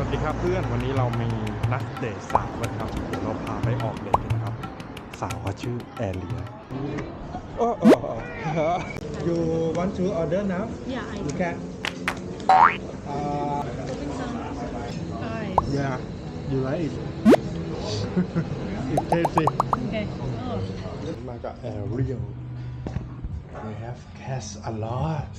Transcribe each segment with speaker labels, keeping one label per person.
Speaker 1: วัสดีครับเพื่อนวันนี้เรามีนัดเดทสาวกันครับ เดี๋ยวเราพาไปออกเดทกันนะครับ สาวเขาชื่อแอเรียโอ้โอ้ you want to order now
Speaker 2: Yeah, I
Speaker 1: you can uh
Speaker 2: Hi.
Speaker 1: yeah you like it it's tasty
Speaker 2: Okay. Oh.
Speaker 1: มากับแอเรียล we have cats a lot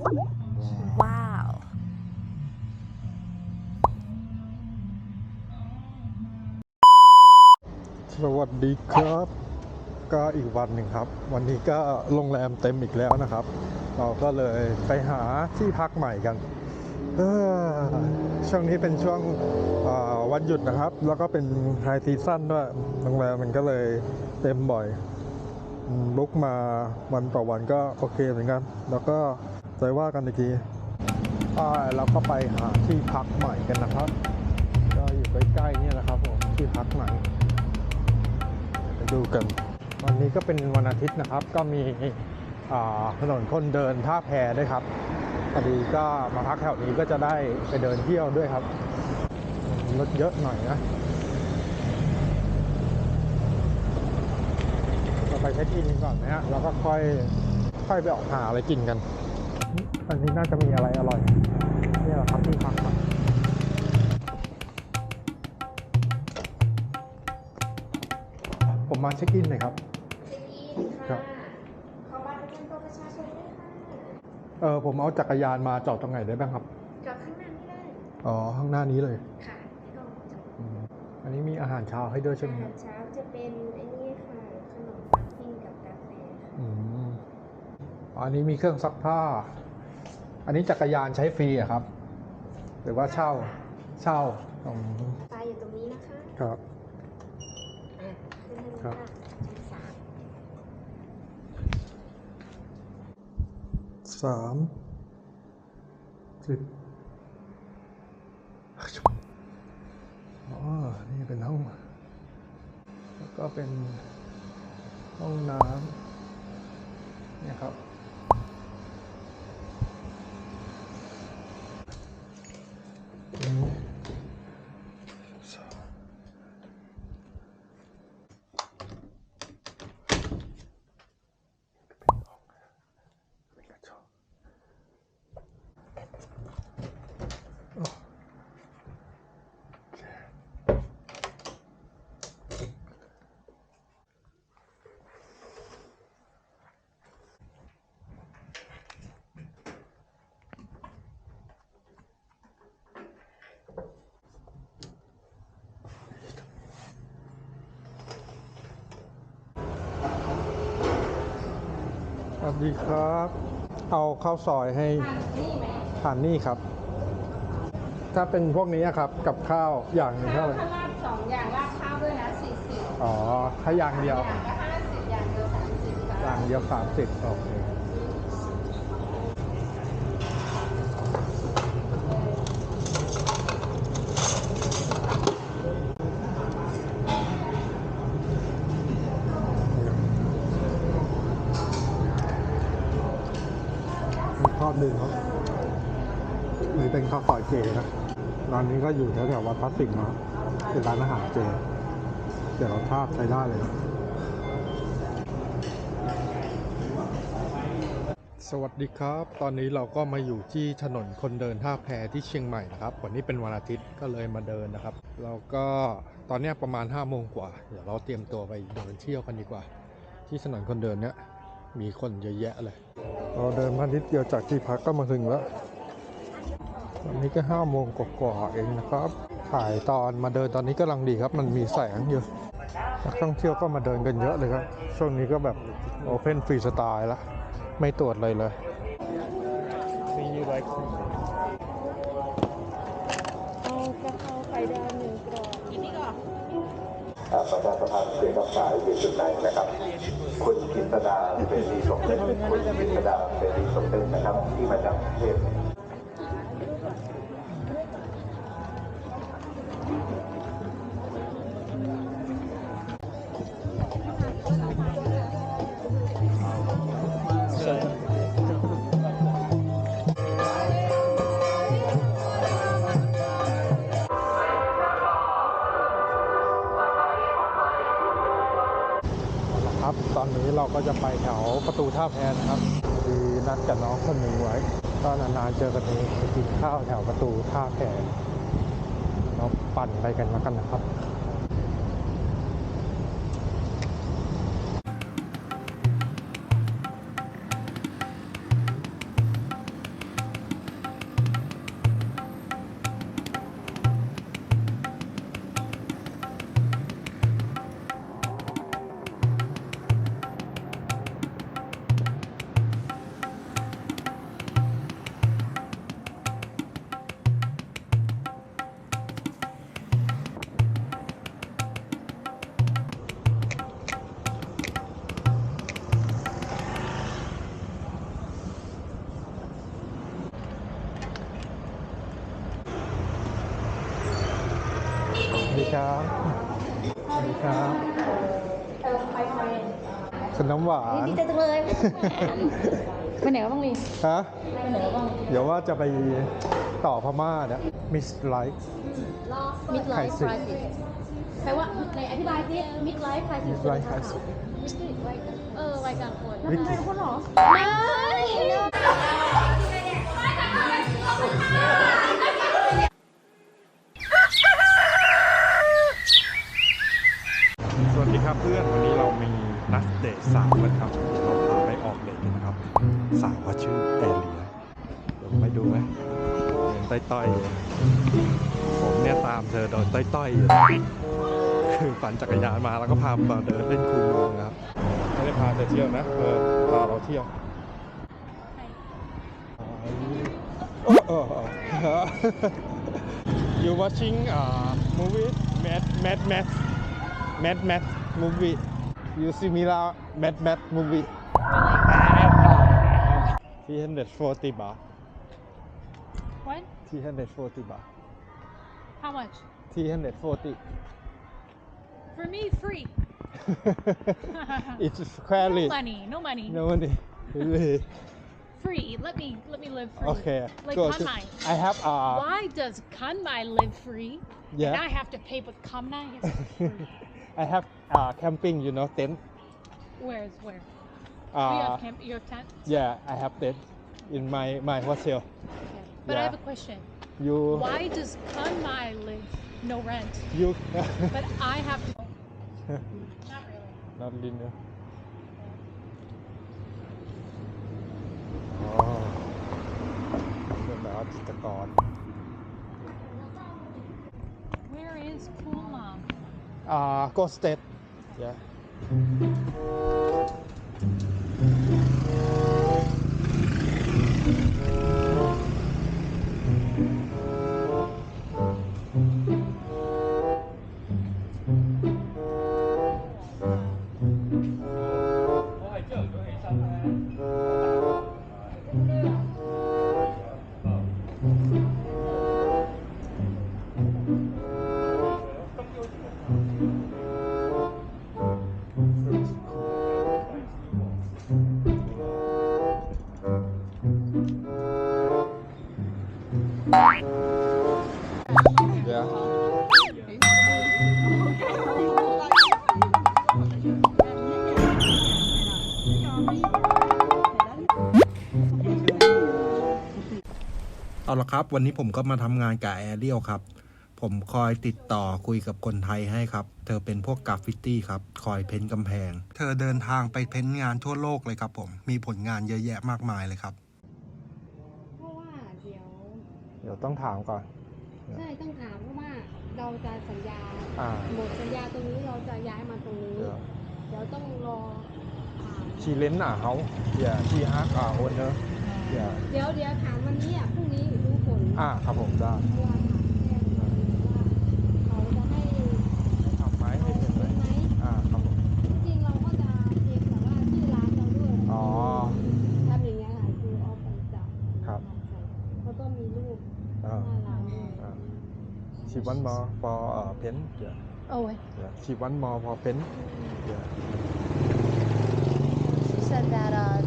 Speaker 1: สวัสดีครับ ก็อีกวันหนึ่งครับ วันนี้ก็โรงแรมเต็มอีกแล้วนะครับ เราก็เลยไปหาที่พักใหม่กันเออช่วงนี้เป็นช่วงอ่าวันหยุดนะครับ แล้วก็เป็นไฮซีซั่นด้วย โรงแรมมันก็เลยเต็มบ่อยอืมบุ๊กมาวันต่อวันก็โอเคเหมือนกัน แล้วก็ ใจว่ากันอีกทีอ่เราก็ไปหาที่พักใหม่กันนะครับ ก็อยู่ใกล้ๆเนี่ยแหละครับผมที่พักใหม่ไปดูกัน วันนี้ก็เป็นวันอาทิตย์นะครับ ก็มีอ่าถนนคนเดินท่าแพด้วยครับพอดีก็มาพักแถวนี้ก็จะได้ไปเดินเที่ยวด้วยครับรถเยอะหน่อยนะเราไปเช็คอินก่อนนะฮะแล้วก็ค่อยค่อยไปออกหาอะไรกินกัน อันนี้น่าจะมีอะไรอร่อยเนี่ยแหละครับที่พักครับผมมาเช็คอินหน่อยครับ ครับ
Speaker 3: ขอบัตรประจำตัวประชาชนด้วยค่ะ
Speaker 1: เออผมเอาจักรยานมาจอดตรงไหนได้บ้างครับ
Speaker 3: จอดข้างหน้านี่ได้
Speaker 1: อ๋อข้างหน้านี้เลย
Speaker 3: ค่ะไม่ต้องจอด
Speaker 1: อืมอันนี้มีอาหารเช้าให้ด้วยใช่
Speaker 3: อา
Speaker 1: ไหมค
Speaker 3: หา
Speaker 1: รับ
Speaker 3: รเช้าจะเป็นไอ้นี่ค่ะ ขนมปังปิ้งกับกาแฟค่ะ
Speaker 1: อืมอ๋ออันนี้มีเครื่องซักผ้า อันนี้จักรยานใช้ฟรีอะครับ หรือว่าเช่าเช่าอืม
Speaker 3: ไฟอยู่ตรงนี้นะคะ
Speaker 1: ครับ
Speaker 3: อะขึ้นทางนี้
Speaker 1: ครั
Speaker 3: ค่ะ
Speaker 1: บ
Speaker 3: ชั้นสาม
Speaker 1: สามสิบอ๋อ นี่เป็นห้อง แล้วก็เป็นห้องน้ำเนี่ยครับ อืมเป็นกระจกโอ้โอเคส วัสดีครับ เอาข้าวซอยให้ทานนี่ครับ ถ้าเป็นพวกนี้อะครับ กับข้าวอย่างหนึงเท่าไหร่
Speaker 2: ถ้าราดสองอย่างราดข้าวด้วยนะสี่สิบ
Speaker 1: อ๋อถ้าอย่างเดียว
Speaker 2: อย่างก็ห้าสิบอย่างเดียวสามสิบ
Speaker 1: อย่างเดียวสามสิบโอเค ชอบดื่มครับนี่เป็นข้าวซอยเจนะร้านนี้ก็อยู่แถวๆวัดพระสิงห์นะเป็นร้านอาหารเจแต่รสชาติใช้ได้เลย สวัสดีครับ ตอนนี้เราก็มาอยู่ที่ถนนคนเดินท่าแพที่เชียงใหม่นะครับ วันนี้เป็นวันอาทิตย์ก็เลยมาเดินนะครับ เราก็ตอนนี้ประมาณ5้าโมงกว่า เดี๋ยวเราเตรียมตัวไปเดินเที่ยวกันดีกว่า ที่ถนนคนเดินเนี้ย มีคนเยอะแยะเลย เราเดินมานิดเดียวจากที่พักก็มาถึงแล้วตอนนี้ก็ห้าโมงกว่าๆเองนะครับ ถ่ายตอนมาเดินตอนนี้กำลังดีครับ มันมีแสงอยู่นักท่องเที่ยวก็มาเดินกันเยอะเลยครับ ช่วงนี้ก็แบบโอเพนฟรีสไตล์ละ ไม่ตรวจเลยเลย
Speaker 4: ประชาสัมพันธ์เสียงรับสายอยู่จุดไหนนะครับ คุณกิตดาเสรีสมเด็จคุณกิตดาเสรีสมเด็จนะครับ ที่มาจากกรุงเทพ
Speaker 1: ก็จะไปแถวประตูท่าแพนะครับมีนัดกับน้องคนหนึ่งไว้ก็นานๆเจอกันเองไปกินข้าวแถวประตูท่าแพเราปั่นไปกันแล้วกันนะครับ
Speaker 2: ไปไหนก็บ้างลี
Speaker 1: ฮะ
Speaker 2: ไปไหนก็บ้าง
Speaker 1: เดี๋ยวว่าจะไปต่อพม่าเนี่ยมิสไลท์
Speaker 2: มิดไล
Speaker 1: ไข่
Speaker 2: ฟ์
Speaker 1: สิ
Speaker 2: ไครซิสแปลว่าในอธิบายสิมิดไลฟ์ไครซิส
Speaker 1: Midlife crisis
Speaker 2: เออวัยกลางคน
Speaker 1: วิกฤต
Speaker 2: คนหรอไม่
Speaker 1: สาวว่าชื่อแอเลียเดี๋ยวไม่ดูไหมเดินต้อยๆผมเนี่ยตามเธอโดนต้อยๆอยู่คือปั่นจักรยานมาแล้วก็พามาเดินเล่นคูเมืองนะครับไม่ได้พาเธอเที่ยวนะเออพาเราเที่ยวโอ้โอ้โอ้ You watching uh movie Mad Mad Max Mad Max movie You similar Mad Max movie 340 baht.
Speaker 2: What?
Speaker 1: 340 baht.
Speaker 2: How much?
Speaker 1: 340
Speaker 2: For me free.
Speaker 1: It's fairly
Speaker 2: No money no money.
Speaker 1: No money.
Speaker 2: Free. Let me let me live free.
Speaker 1: Okay.
Speaker 2: Like
Speaker 1: good.
Speaker 2: Kanmai
Speaker 1: I have uh
Speaker 2: Why does Kanmai live free?
Speaker 1: Yeah.
Speaker 2: and I have to pay with Kamnai is free.
Speaker 1: I have uh camping you know tent.
Speaker 2: Where's where
Speaker 1: uh
Speaker 2: we have camp your tent
Speaker 1: yeah I have tent in my my hotel
Speaker 2: okay. But I
Speaker 1: Yeah.
Speaker 2: have a question
Speaker 1: you
Speaker 2: Why does Kanmai live no rent
Speaker 1: you
Speaker 2: but I have to Not really
Speaker 1: not linear อ๋อเป็นแบบว่าจิตรกร
Speaker 2: Where is Puma
Speaker 1: อ่า go state yeah yeah ครับ วันนี้ผมก็มาทำงานกับแอเรียลครับ ผมคอยติดต่อคุยกับคนไทยให้ครับ เธอเป็นพวกกราฟฟิตี้ครับ คอยเพ้นท์กำแพง เธอเดินทางไปเพ้นท์งานทั่วโลกเลยครับผม มีผลงานเยอะแยะมากมายเลยครับ
Speaker 3: เพราะว่าเดี๋ยว
Speaker 1: เดี๋ยวต้องถามก่อน
Speaker 3: ใช่ต้องถามเพราะว่าเราจะสัญญา
Speaker 1: อ่า
Speaker 3: หมดสัญญาตรงนี้เราจะย้ายมาตรงนี้
Speaker 1: เดี๋ยว
Speaker 3: เดี๋ยวต้องรอถาม
Speaker 1: ชีเลนอะเขาอย่าชีฮักอะโอนเนอะอย่า
Speaker 3: เดี๋ยวเดี๋ยวถามวันนี้อะพรุ่งนี้รู้ผล
Speaker 1: อ่าครับผมได้
Speaker 3: เพราะว่าถามแค่วันนี้ว่าเขาจะให้
Speaker 1: ให้ทำไหมให้เป็นไหม
Speaker 3: ไหม
Speaker 1: อ่าครับผม
Speaker 3: จริงๆเราก็จะเช็คแบบว่าชื่อร้านเราด้วย
Speaker 1: อ๋อ
Speaker 3: ทำอย่างเงี้ยค่ะคือออฟไปจับ
Speaker 1: ครับ
Speaker 3: แล้วก็มีรูป
Speaker 1: อ่า
Speaker 3: หน้าร้านด้วย
Speaker 1: อ่า she want more for uh, pen yeah
Speaker 2: Oh wait
Speaker 1: yeah she want more for pen yeah
Speaker 2: She said that uh,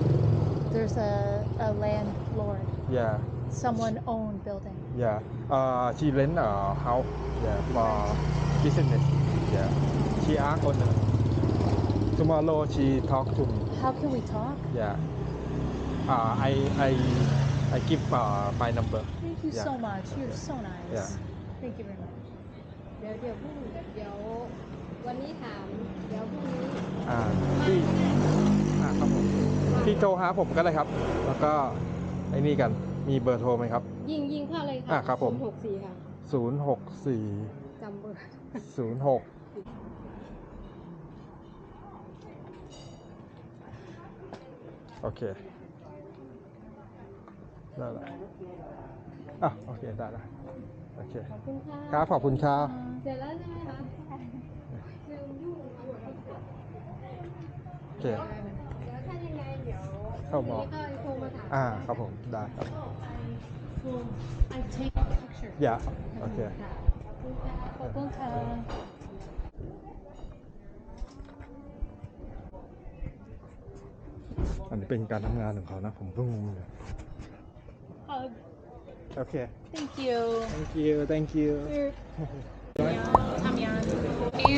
Speaker 2: there's a, a landlord,
Speaker 1: yeah
Speaker 2: someone owned building.
Speaker 1: yeah uh she rent a house yeah for business yeah she ask owner tomorrow she talk to me
Speaker 2: How can we talk?
Speaker 1: yeah uh, I I I give uh, my number
Speaker 2: Thank you
Speaker 1: Yeah.
Speaker 2: so much. You're so nice.
Speaker 1: Yeah.
Speaker 2: Thank you very much.
Speaker 3: เดี๋ยวเดี๋ยวพรุ่งนี้เดี๋ยววันนี้ถามเดี๋ยวพรุ่งนี้
Speaker 1: อ่าพี่อ่าครับผมพี่โทรหาผมก็ได้ครับ แล้วก็ไอ้นี่กัน มีเบอร์โทรไหมครับ
Speaker 3: ยิงยิงเข้าเลยค่ะ
Speaker 1: อะครับผม
Speaker 3: หกสี่ค่ะ
Speaker 1: 064
Speaker 3: จำเบอร์
Speaker 1: 06 โอเค ได้แล้วอะโอเค ได้แล้วโอเค
Speaker 3: ขอบคุณค่ะ
Speaker 1: ครับ ขอบคุณครับ
Speaker 3: เสร็จแล้วใช่ไหมคะลืมยุ่ง
Speaker 1: โอเค
Speaker 3: เดี๋ยวถ้ายังไงเดี๋ยว
Speaker 1: เข้าบอก
Speaker 3: พรุ่งนี้ก็โทรมาถาม
Speaker 1: อ่าครับผมได้ครับ
Speaker 2: Well, I take a picture.
Speaker 1: อย่าโอเค
Speaker 2: ขอบคุณค่ะ
Speaker 1: อันนี้เป็นการทำงานของเขานะ ผมเพิ่งงงเลยโอเค
Speaker 2: Thank you.
Speaker 1: thank you thank you
Speaker 2: Tamyan.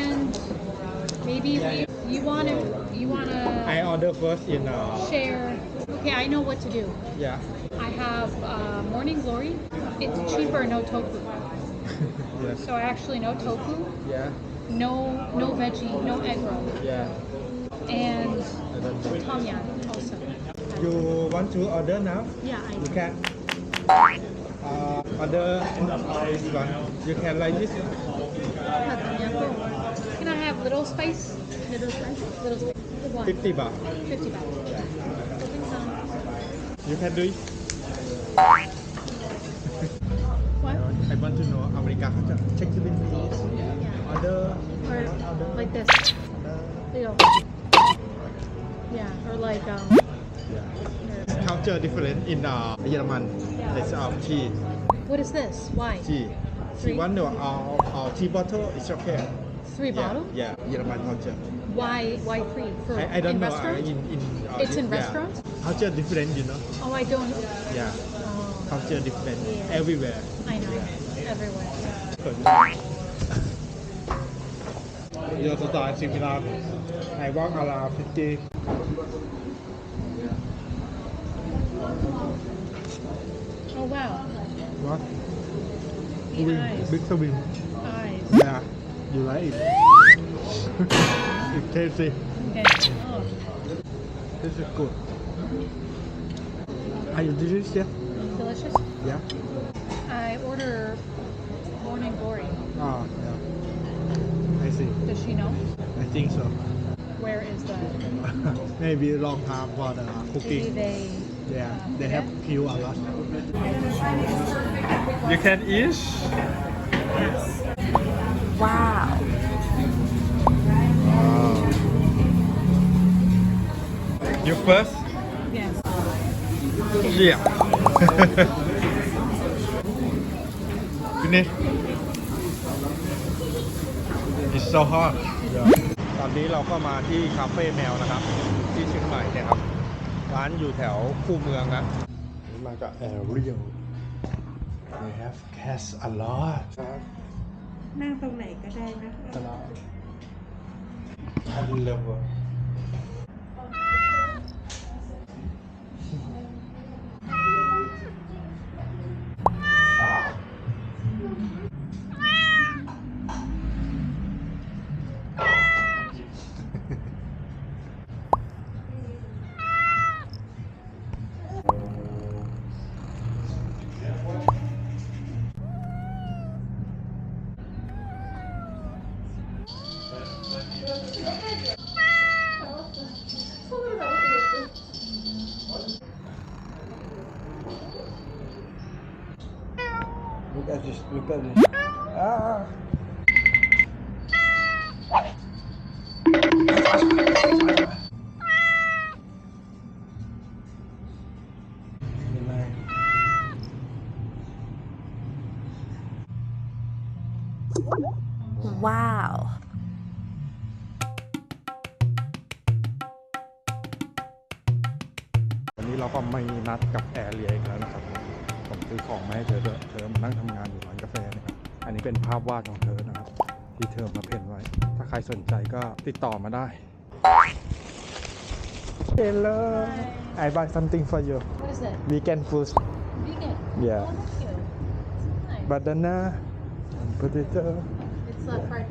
Speaker 2: And maybe we, you wanna you wanna
Speaker 1: I order first in uh
Speaker 2: share. Okay, I know what to do.
Speaker 1: yeah
Speaker 2: I have uh, morning glory. It's cheaper, no tofu.
Speaker 1: yes
Speaker 2: So actually, no tofu,
Speaker 1: yeah
Speaker 2: no no veggie, no egg roll,
Speaker 1: yeah
Speaker 2: and
Speaker 1: know.
Speaker 2: tom yum also.
Speaker 1: you want to order now
Speaker 2: Yeah, I
Speaker 1: You can uh, order this one. You can like this.
Speaker 2: Can I have little spice? Little spice. Little spice. One.
Speaker 1: 50 baht.
Speaker 2: Fifty baht.
Speaker 1: You can do it.
Speaker 2: What?
Speaker 1: I want to know อเมริกาเขาจะ check the bin please.
Speaker 2: Yeah.
Speaker 1: Order.
Speaker 2: Or like this. Little. Yeah. Or like um.
Speaker 1: Yeah. Culture different in uh, เยอรมัน It's um, tea.
Speaker 2: What is this? Why?
Speaker 1: Tea. She
Speaker 2: Three.
Speaker 1: want to uh, uh, tea bottle. It's okay.
Speaker 2: Three
Speaker 1: Yeah,
Speaker 2: bottle?
Speaker 1: Yeah. เยอรมัน culture.
Speaker 2: Why? Why three? For
Speaker 1: I, I don't
Speaker 2: in
Speaker 1: know. uh,
Speaker 2: restaurants?
Speaker 1: in in. Uh,
Speaker 2: It's in
Speaker 1: yeah.
Speaker 2: restaurants?
Speaker 1: Culture different, you know.
Speaker 2: Oh, I don't.
Speaker 1: Yeah.
Speaker 2: Oh,
Speaker 1: Culture different
Speaker 2: Yeah.
Speaker 1: everywhere.
Speaker 2: I know. Everywhere.
Speaker 1: Your style similar. I walk around 50.
Speaker 2: Oh wow.
Speaker 1: What?
Speaker 2: The eyes.
Speaker 1: big swing.
Speaker 2: Eyes.
Speaker 1: Yeah, you like it. it's tasty.
Speaker 2: Okay. Oh,
Speaker 1: This is good. Are you delicious?
Speaker 2: delicious.
Speaker 1: Yeah.
Speaker 2: I order morning glory.
Speaker 1: Ah, yeah. I see.
Speaker 2: Does she know?
Speaker 1: I think so.
Speaker 2: Where is the?
Speaker 1: Maybe a long time for the
Speaker 2: Maybe
Speaker 1: cooking.
Speaker 2: they.
Speaker 1: Yeah,
Speaker 2: uh,
Speaker 1: they have
Speaker 2: forget?
Speaker 1: peel a lot. You can eat. Yes.
Speaker 2: Wow.
Speaker 1: You first?
Speaker 2: Yes.
Speaker 1: Yeah. Finish. It's so hot. ตอนนี้เราก็มาที่คาเฟ่แมวนะครับ ที่เชียงใหม่เนี่ยครับ ร้านอยู่แถวคู่เมืองนะมากับ Ariel They have cats a lot
Speaker 5: นั่งตรงไหนก็ได้นะคะ
Speaker 1: a lot I love Look at this, look at this. Ah. ของมาให้เธอเธอมานั่งทำงานอยู่ร้านกาแฟนะครับอันนี้เป็นภาพวาดของเธอนะครับ ที่เธอมาเพ่นไว้ ถ้าใครสนใจก็ติดต่อมาได้ Hello I buy something for you vegan food
Speaker 2: Vegan
Speaker 1: Yeah Banana and potato
Speaker 2: It's fried